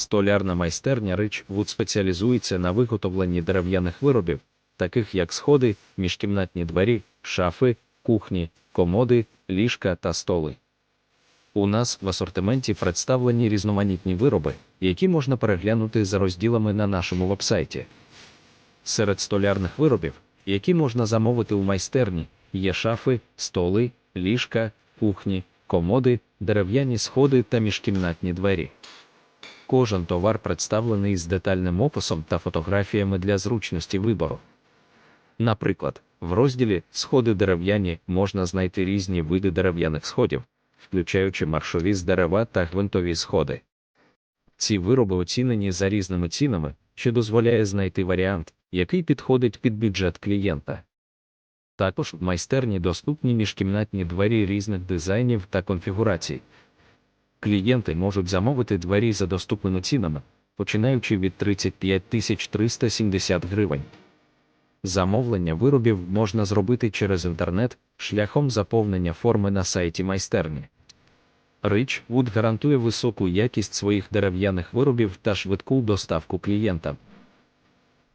Столярна майстерня Рич Вуд спеціалізується на виготовленні дерев'яних виробів, таких як сходи, міжкімнатні двері, шафи, кухні, комоди, ліжка та столи. У нас в асортименті представлені різноманітні вироби, які можна переглянути за розділами на нашому вебсайті. Серед столярних виробів, які можна замовити у майстерні, є шафи, столи, ліжка, кухні, комоди, дерев'яні сходи та міжкімнатні двері. Кожен товар представлений з детальним описом та фотографіями для зручності вибору. Наприклад, в розділі Сходи дерев'яні можна знайти різні види дерев'яних сходів, включаючи маршові з дерева та гвинтові сходи. Ці вироби оцінені за різними цінами, що дозволяє знайти варіант, який підходить під бюджет клієнта. Також в майстерні доступні міжкімнатні двері різних дизайнів та конфігурацій. Клієнти можуть замовити двері за доступними цінами, починаючи від 35 370 гривень. Замовлення виробів можна зробити через інтернет шляхом заповнення форми на сайті майстерні. Річ Wood гарантує високу якість своїх дерев'яних виробів та швидку доставку клієнтам.